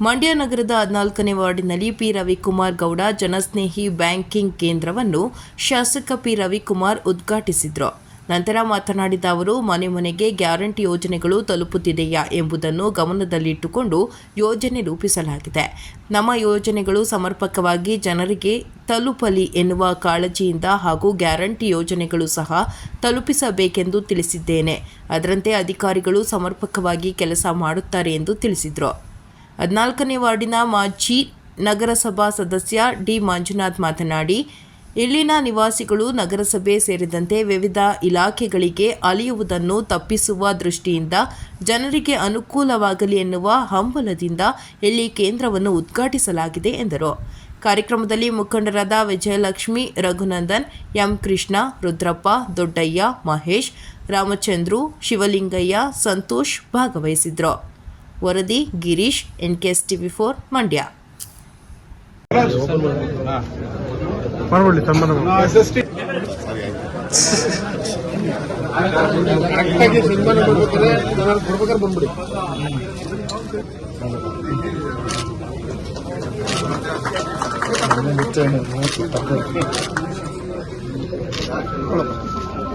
ಮಂಡ್ಯ ನಗರದ ಹದಿನಾಲ್ಕನೇ ವಾರ್ಡಿನಲ್ಲಿ ಪಿ ರವಿಕುಮಾರ್ ಗೌಡ ಜನಸ್ನೇಹಿ ಬ್ಯಾಂಕಿಂಗ್ ಕೇಂದ್ರವನ್ನು ಶಾಸಕ ಪಿ ರವಿಕುಮಾರ್ ಉದ್ಘಾಟಿಸಿದರು. ನಂತರ ಮಾತನಾಡಿದ ಅವರು, ಮನೆ ಮನೆಗೆ ಗ್ಯಾರಂಟಿ ಯೋಜನೆಗಳು ತಲುಪುತ್ತಿದೆಯಾ ಎಂಬುದನ್ನು ಗಮನದಲ್ಲಿಟ್ಟುಕೊಂಡು ಯೋಜನೆ ರೂಪಿಸಲಾಗಿದೆ. ನಮ್ಮ ಯೋಜನೆಗಳು ಸಮರ್ಪಕವಾಗಿ ಜನರಿಗೆ ತಲುಪಲಿ ಎನ್ನುವ ಕಾಳಜಿಯಿಂದ ಹಾಗೂ ಗ್ಯಾರಂಟಿ ಯೋಜನೆಗಳು ಸಹ ತಲುಪಿಸಬೇಕೆಂದು ತಿಳಿಸಿದ್ದೇನೆ. ಅದರಂತೆ ಅಧಿಕಾರಿಗಳು ಸಮರ್ಪಕವಾಗಿ ಕೆಲಸ ಮಾಡುತ್ತಾರೆ ಎಂದು ತಿಳಿಸಿದರು. ಹದಿನಾಲ್ಕನೇ ವಾರ್ಡಿನ ಮಾಜಿ ನಗರಸಭಾ ಸದಸ್ಯ ಡಿ ಮಂಜುನಾಥ್ ಮಾತನಾಡಿ, ಇಲ್ಲಿನ ನಿವಾಸಿಗಳು ನಗರಸಭೆ ಸೇರಿದಂತೆ ವಿವಿಧ ಇಲಾಖೆಗಳಿಗೆ ಅಲಿಯುವುದನ್ನು ತಪ್ಪಿಸುವ ದೃಷ್ಟಿಯಿಂದ ಜನರಿಗೆ ಅನುಕೂಲವಾಗಲಿ ಎನ್ನುವ ಹಂಬಲದಿಂದ ಇಲ್ಲಿ ಕೇಂದ್ರವನ್ನು ಉದ್ಘಾಟಿಸಲಾಗಿದೆ ಎಂದರು. ಕಾರ್ಯಕ್ರಮದಲ್ಲಿ ಮುಖಂಡರಾದ ವಿಜಯಲಕ್ಷ್ಮಿ, ರಘುನಂದನ್, ಎಂ ಕೃಷ್ಣ, ರುದ್ರಪ್ಪ, ದೊಡ್ಡಯ್ಯ, ಮಹೇಶ್, ರಾಮಚಂದ್ರು, ಶಿವಲಿಂಗಯ್ಯ, ಸಂತೋಷ್ ಭಾಗವಹಿಸಿದ್ರು ವರದಿ Girish N KS TV four Mandya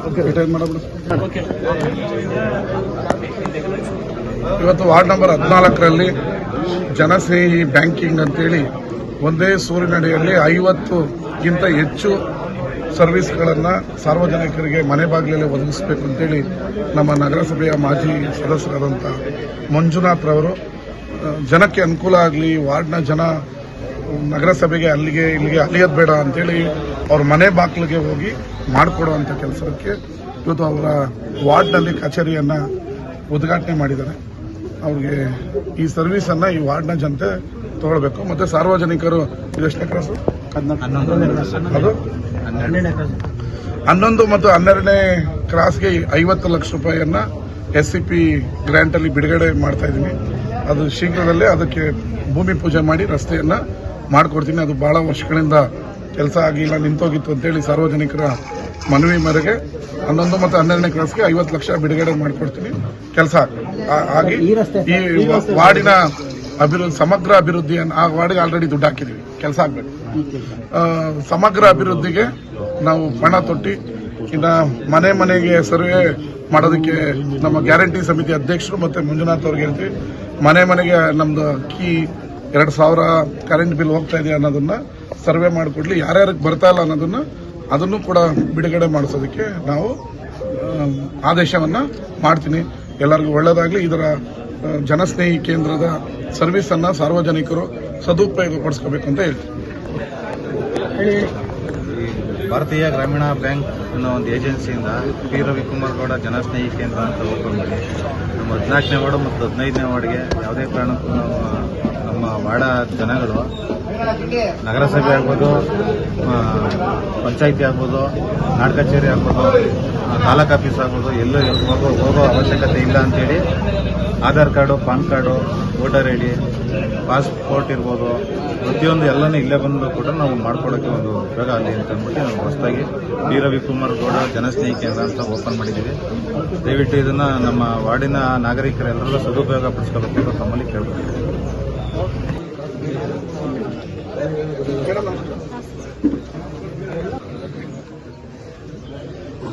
okay retire ಮಾಡಬಿಡು. ಇವತ್ತು ವಾರ್ಡ್ ನಂಬರ್ ಹದಿನಾಲ್ಕರಲ್ಲಿ ಜನಸ್ನೇಹಿ ಬ್ಯಾಂಕಿಂಗ್ ಅಂತೇಳಿ ಒಂದೇ ಸೂರಿನಡಿಯಲ್ಲಿ ಐವತ್ತುಗಿಂತ ಹೆಚ್ಚು ಸರ್ವಿಸ್ಗಳನ್ನು ಸಾರ್ವಜನಿಕರಿಗೆ ಮನೆ ಬಾಗಿಲಲ್ಲಿ ಒದಗಿಸಬೇಕು ಅಂತೇಳಿ ನಮ್ಮ ನಗರಸಭೆಯ ಮಾಜಿ ಸದಸ್ಯರಾದಂಥ ಮಂಜುನಾಥ್ ರವರು ಜನಕ್ಕೆ ಅನುಕೂಲ ಆಗಲಿ, ವಾರ್ಡ್ನ ಜನ ನಗರಸಭೆಗೆ ಅಲ್ಲಿಗೆ ಇಲ್ಲಿಗೆ ಅಲಿಯೋದು ಬೇಡ ಅಂತೇಳಿ ಅವ್ರ ಮನೆ ಬಾಗಿಲಿಗೆ ಹೋಗಿ ಮಾಡಿಕೊಡುವಂಥ ಕೆಲಸಕ್ಕೆ ಇವತ್ತು ಅವರ ವಾರ್ಡ್ನಲ್ಲಿ ಕಚೇರಿಯನ್ನು ಉದ್ಘಾಟನೆ ಮಾಡಿದ್ದಾರೆ. ಅವ್ರಿಗೆ ಈ ಸರ್ವಿಸನ್ನು ಈ ವಾರ್ಡ್ನ ಜನತೆ ತಗೊಳ್ಬೇಕು. ಮತ್ತು ಸಾರ್ವಜನಿಕರು ಇದೆಷ್ಟನೇ ಕ್ರಾಸು ಹನ್ನೊಂದು ಮತ್ತು ಹನ್ನೆರಡನೇ ಕ್ರಾಸ್ಗೆ ಐವತ್ತು ಲಕ್ಷ ರೂಪಾಯಿಯನ್ನ ಎಸ್ ಸಿ ಪಿ ಗ್ರ್ಯಾಂಟ್ ಅಲ್ಲಿ ಬಿಡುಗಡೆ ಮಾಡ್ತಾ ಇದ್ದೀನಿ. ಅದು ಶೀಘ್ರದಲ್ಲೇ ಅದಕ್ಕೆ ಭೂಮಿ ಪೂಜೆ ಮಾಡಿ ರಸ್ತೆಯನ್ನ ಮಾಡ್ಕೊಡ್ತೀನಿ. ಅದು ಬಹಳ ವರ್ಷಗಳಿಂದ ಕೆಲಸ ಆಗಿಲ್ಲ, ನಿಂತೋಗಿತ್ತು ಅಂತೇಳಿ ಸಾರ್ವಜನಿಕರ ಮನವಿ ಮೇರೆಗೆ ಹನ್ನೊಂದು ಮತ್ತು ಹನ್ನೆರಡನೇ ಕ್ಲಾಸ್ಗೆ ಐವತ್ತು ಲಕ್ಷ ಬಿಡುಗಡೆ ಮಾಡಿಕೊಡ್ತೀನಿ. ಕೆಲಸ ಆಗಿ ಈ ವಾರ್ಡಿನ ಅಭಿವೃದ್ಧಿ ಸಮಗ್ರ ಅಭಿವೃದ್ಧಿಯನ್ನು ಆ ವಾರ್ಡ್ಗೆ ಆಲ್ರೆಡಿ ದುಡ್ಡು ಹಾಕಿದೀವಿ. ಕೆಲಸ ಆಗಬೇಕು. ಸಮಗ್ರ ಅಭಿವೃದ್ಧಿಗೆ ನಾವು ಪಣ ತೊಟ್ಟಿ ಇನ್ನು ಮನೆ ಮನೆಗೆ ಸರ್ವೆ ಮಾಡೋದಕ್ಕೆ ನಮ್ಮ ಗ್ಯಾರಂಟಿ ಸಮಿತಿ ಅಧ್ಯಕ್ಷರು ಮತ್ತೆ ಮಂಜುನಾಥ್ ಅವ್ರಿಗೆ ಹೇಳ್ತೀವಿ. ಮನೆ ಮನೆಗೆ ನಮ್ದು ಅಕ್ಕಿ ಎರಡು ಸಾವಿರ ಕರೆಂಟ್ ಬಿಲ್ ಹೋಗ್ತಾ ಇದೆ ಅನ್ನೋದನ್ನ ಸರ್ವೆ ಮಾಡಿಕೊಡ್ಲಿ. ಯಾರ್ಯಾರಿಗೆ ಬರ್ತಾ ಇಲ್ಲ ಅನ್ನೋದನ್ನ ಅದನ್ನು ಕೂಡ ಬಿಡುಗಡೆ ಮಾಡಿಸೋದಕ್ಕೆ ನಾವು ಆದೇಶವನ್ನ ಮಾಡ್ತೀನಿ. ಎಲ್ಲರಿಗೂ ಒಳ್ಳೆಯದಾಗಲಿ ಇದರ ಜನಸ್ನೇಹಿ ಕೇಂದ್ರದ ಸರ್ವಿಸ್ ಅನ್ನ ಸಾರ್ವಜನಿಕರು ಸದುಪಯೋಗ ಪಡಿಸ್ಕೋಬೇಕು ಅಂತ ಹೇಳ್ತೀನಿ. ಭಾರತೀಯ ಗ್ರಾಮೀಣ ಬ್ಯಾಂಕ್ ಅನ್ನೋ ಒಂದು ಏಜೆನ್ಸಿಯಿಂದ ಪಿ ರವಿಕುಮಾರ್ ಗೌಡ ಜನಸ್ನೇಹಿ ಕೇಂದ್ರ ಅಂತ ಓಪನ್ ಮಾಡಿ. ನಮ್ಮ ಹದಿನಾಲ್ಕನೇ ವಾರ್ಡು ಮತ್ತು ಹದಿನೈದನೇ ವಾರ್ಡ್ಗೆ ಯಾವುದೇ ಕಾರಣಕ್ಕೂ ನಾವು ನಮ್ಮ ವಾರ್ಡ ಜನಗಳು, ನಗರಸಭೆ ಆಗ್ಬೋದು ಪಂಚಾಯಿತಿ ಆಗ್ಬೋದು, ನಾಡ್ ಕಚೇರಿ ಆಗ್ಬೋದು ತಾಲೂಕು ಆಫೀಸ್ ಆಗ್ಬೋದು, ಎಲ್ಲೂ ಹೋಗೋ ಹೋಗೋ ಅವಶ್ಯಕತೆ ಇಲ್ಲ ಅಂತೇಳಿ Aadhaar card, PAN card, voter I D, passport ಇರ್ಬೋದು, ಪ್ರತಿಯೊಂದು ಎಲ್ಲನೂ ಇಲ್ಲೇ ಬಂದು ಕೂಡ ನಾವು ಮಾಡ್ಕೊಡೋಕ್ಕೆ ಒಂದು ಉಪಯೋಗ ಆಗಲಿ ಅಂತ ಅಂದ್ಬಿಟ್ಟು ನಾವು ಹೊಸದಾಗಿ ಡಿ ರವಿಕುಮಾರ್ ಗೌಡ ಜನಸ್ನೇಹಿ ಕೇಂದ್ರ ಅಂತ ಓಪನ್ ಮಾಡಿದ್ದೀವಿ. ದಯವಿಟ್ಟು ಇದನ್ನು ನಮ್ಮ ವಾರ್ಡಿನ ನಾಗರಿಕರೆಲ್ಲರೂ ಸದುಪಯೋಗ ಪಡಿಸ್ಕೋಬೇಕು ತಮ್ಮಲ್ಲಿ ಕೇಳಬೇಕು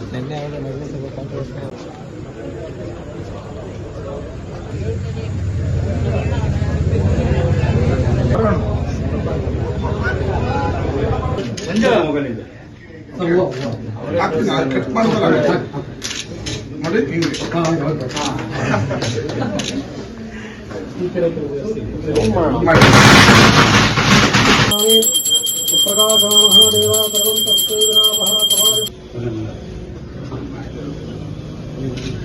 ಹಾಕ್ತೀನಿ, ಅದು ಕಟ್ ಮಾಡ್ತಾರೆ. ನೋಡಿ ಹಿಂಗೆ ಮಾಡಿ. ಚಾರ್ಜ್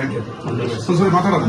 ಥ್ಯಾಂಕ್ ಯು ಸರಿ ಮಾತಾಡೋದು.